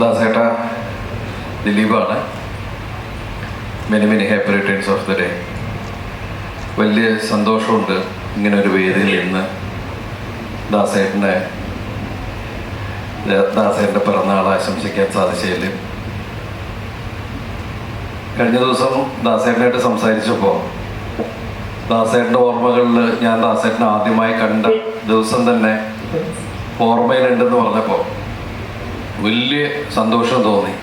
ദാസേട്ട ദിലീപാണ്. Many many happy returns of the day വലിയ സന്തോഷമുണ്ട് ഇങ്ങനെ ഒരു വേദിയിൽ ഇന്ന് ദാസേട്ടനെ ദാസേട്ടന്റെ പിറന്നാൾ ആശംസിക്കാൻ സാധിച്ചതിൽ. കഴിഞ്ഞ ദിവസം ദാസേട്ടനായിട്ട് സംസാരിച്ചപ്പോൾ ദാസേട്ടന്റെ ഓർമ്മകളിൽ ഞാൻ ദാസേട്ടനെ ആദ്യമായി കണ്ട ദിവസം തന്നെ ഓർമ്മയിലുണ്ടെന്ന് പറഞ്ഞപ്പോൾ വലിയ സന്തോഷം തോന്നി.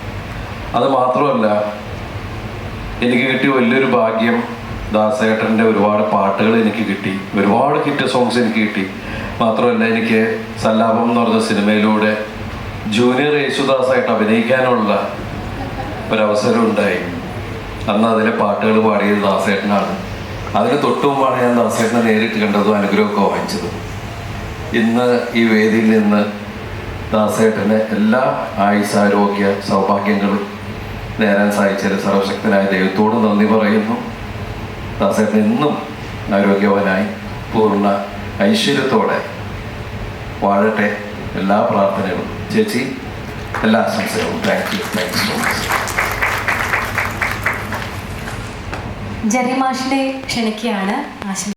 അത് മാത്രമല്ല എനിക്ക് കിട്ടിയ വലിയൊരു ഭാഗ്യം ദാസേട്ടന്റെ ഒരുപാട് പാട്ടുകൾ എനിക്ക് കിട്ടി. ഒരുപാട് ഹിറ്റ് സോങ്സ് എനിക്ക് കിട്ടി. മാത്രമല്ല എനിക്ക് സല്ലാപം എന്ന് പറഞ്ഞ സിനിമയിലൂടെ ജൂനിയർ യേശുദാസായിട്ട് അഭിനയിക്കാനുള്ള ഒരവസരം ഉണ്ടായി. അന്ന് അതിലെ പാട്ടുകൾ പാടിയത് ദാസേട്ടനാണ്. അതിന് തൊട്ടു മുമ്പാണ് ഞാൻ ദാസേട്ടനെ നേരിട്ട് കണ്ടതും അനുഗ്രഹമൊക്കെ വാങ്ങിച്ചത്. ഇന്ന് ഈ വേദിയിൽ നിന്ന് ദാസേട്ടന് എല്ലാ ആയുസാരോഗ്യ സൗഭാഗ്യങ്ങളും നേരാൻ സാധിച്ചതിൽ സർവശക്തനായ ദൈവത്തോട് നന്ദി പറയുന്നു. ദാസേട്ടൻ എന്നും ആരോഗ്യവാനായി പൂർണ ഐശ്വര്യത്തോടെ വാഴട്ടെ. എല്ലാ പ്രാർത്ഥനകളും ചേച്ചി എല്ലാ ആശംസകളും. Thank you thank you so much ജറിമാഷിനെ ക്ഷണിക്കുകയാണ്. ആശംസ